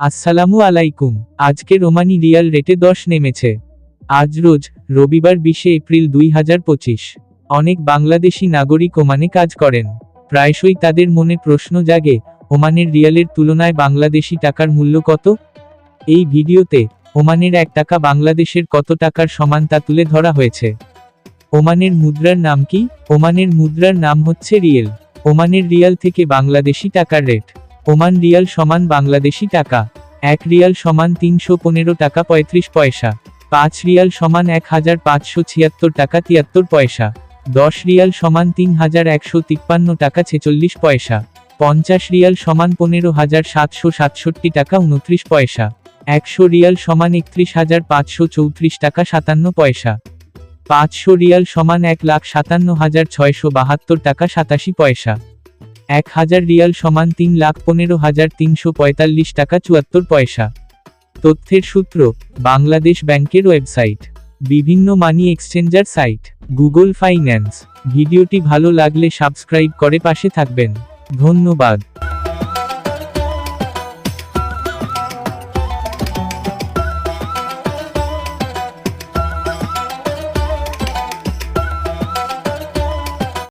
আসসালামু আলাইকুম। আজকে রোমানি রিয়াল রেটে দশ নেমেছে। আজ রোজ, রবিবার বিশে এপ্রিল দুই হাজার পঁচিশ। অনেক বাংলাদেশি নাগরিক ওমানে কাজ করেন। প্রায়শই তাদের মনে প্রশ্ন জাগে, ওমানের রিয়ালের তুলনায় বাংলাদেশি টাকার মূল্য কত? এই ভিডিওতে, ওমানের এক টাকা বাংলাদেশের কত টাকার সমান তা তুলে ধরা হয়েছে। ওমানের মুদ্রার নাম কি? ওমানের মুদ্রার নাম হচ্ছে রিয়েল। ওমানের রিয়াল থেকে বাংলাদেশি টাকার রেট। ওমান রিয়াল সমান বাংলাদেশি টাকা, এক রিয়াল সমান তিনশো পনেরো টাকা পঁয়ত্রিশ পয়সা, পাঁচ রিয়াল সমান এক হাজার পাঁচশো ছিয়াত্তর টাকা তিয়াত্তর পয়সা, দশ রিয়াল সমান তিন হাজার একশো তিপ্পান্ন টাকা ছেচল্লিশ পয়সা, পঞ্চাশ রিয়াল সমান পনেরো হাজার সাতশো সাতষট্টি টাকা উনত্রিশ পয়সা, একশো রিয়াল সমান একত্রিশ হাজার পাঁচশো চৌত্রিশ টাকা সাতান্ন পয়সা, পাঁচশো রিয়াল সমান এক লাখ সাতান্ন হাজার ছয়শো বাহাত্তর টাকা সাতাশি পয়সা। এক হাজার রিয়াল সমান তিন লাখ পনেরো হাজার তিনশো পঁয়তাল্লিশ টাকা চুয়াত্তর পয়সা। তথ্যের সূত্র, বাংলাদেশ ব্যাংকের ওয়েবসাইট। বিভিন্ন money exchanger site, Google finance. ভিডিওটি ভালো লাগলে সাবস্ক্রাইব করে পাশে থাকবেন। ধন্যবাদ।